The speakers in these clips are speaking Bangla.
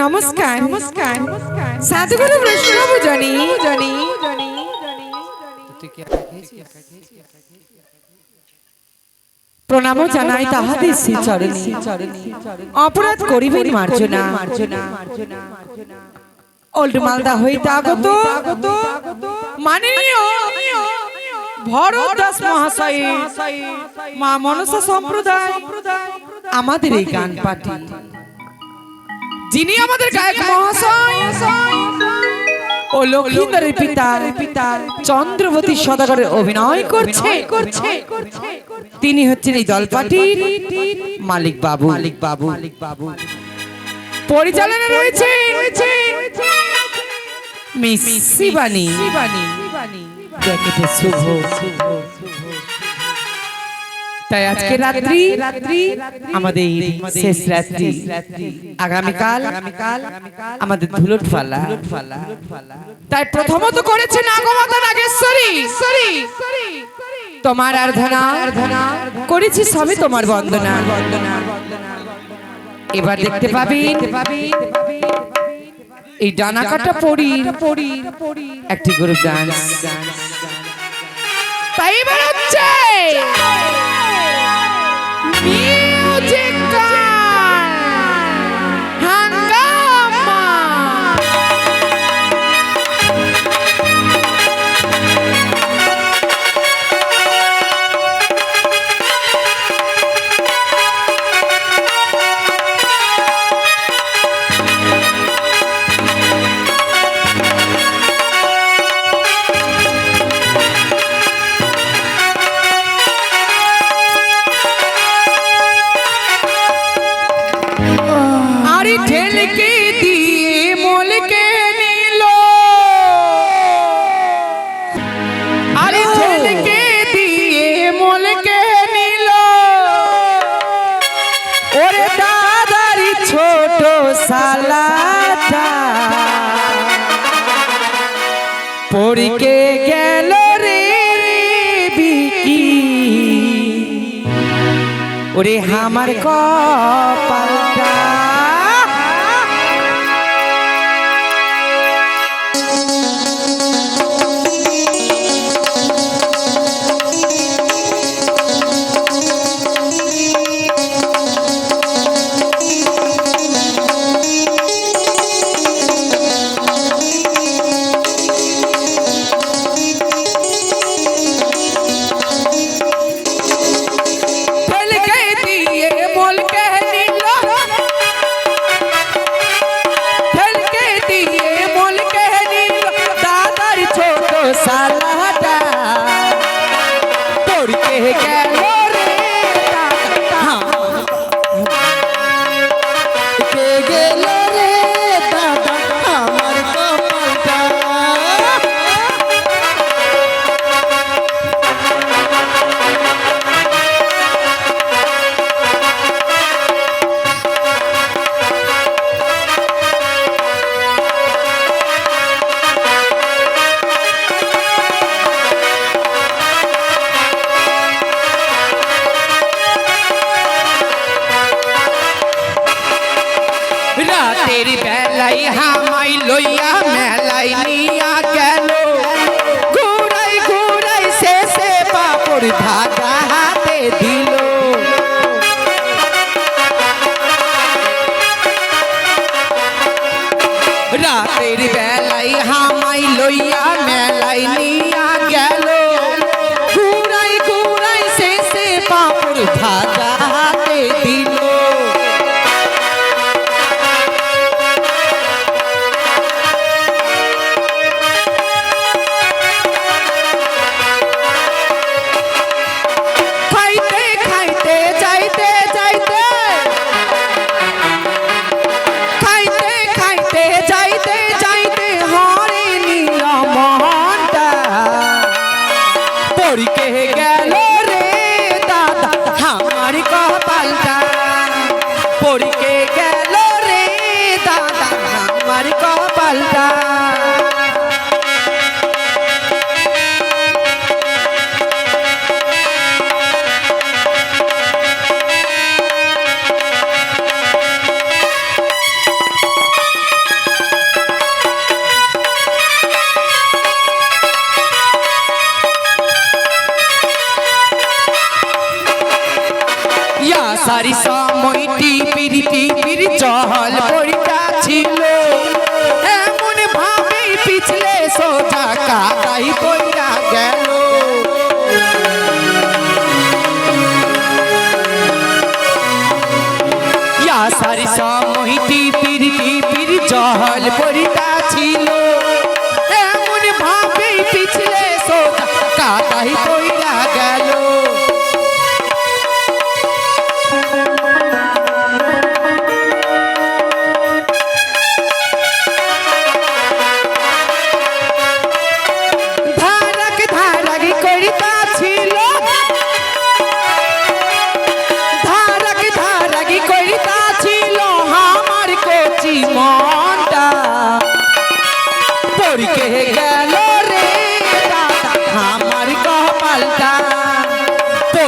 নমস্কার। নমস্কার। সাধুগুরু বৈষ্ণব জনি। জনি প্রণাম জানাই তাহাদের শ্রী চরণে অপরাধ করিবেন মার্জনা। ওল্ড মালদা হইতে আগত মাননীয় ভরত দাস মহাশয় মা মনসা সম্প্রদায় আমাদের এই গান পাঠি। যিনি আমাদের গায়ক মহাশয়। ও লক্ষ্মীন্দরের পিতা পিতা চন্দ্রবতী সদাগরের অভিনয় করছে। করছে। তিনি হচ্ছেন এই দলপাটির মালিক বাবু। মালিক বাবু। মালিক বাবু। পরিচালনা রয়েছে মিস শিবানী। শিবানী। জ্যাকেটে শুভ। তাই আজকে রাত্রি। রাত্রি। আমাদের শেষ রাত্রি। আগামীকাল আমাদের ধুলট ফালা। তাই প্রথমত করেছেন আগমাতা নাগেশ্বরী। তোমার আরাধনা আরাধনা করেছি সবে তোমার বন্দনা। এবার দেখতে পাবি এই ডানা কাটা পড়ি পড়ি একটি গ্রুপ ডান্স। তাই এবার হচ্ছে। আরে ঠেলকে দিয়ে মলকে নিল। আরে ঠেলকে দিয়ে মলকে নিল। ওরে দাদারি ছোট সালাটা। পড়কে গেল রে বিকি। ওরে আমার কপালটা রাতের বেলাই হামাই লইয়া মেলাই নিয়া গেল। ঘুরাই ঘুরাই শেষে পাপড় ধাগা হাতে দিল। রাতের বেলাই হামাই লইয়া মেলাই নিয়া গেল। ঘুরাই ঘুরাই শেষে পাপড় ধাগা হাতে দিল। Porque es. সারি সময়টি পিরিতি পির চহল পড়িয়া ছিল। এমন ভাবে পিছলে সোজা কাটাই পড়িয়া গেল। সারি সময়টি পিরিতি পির চহল পড়িয়া ছিল।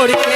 Cody.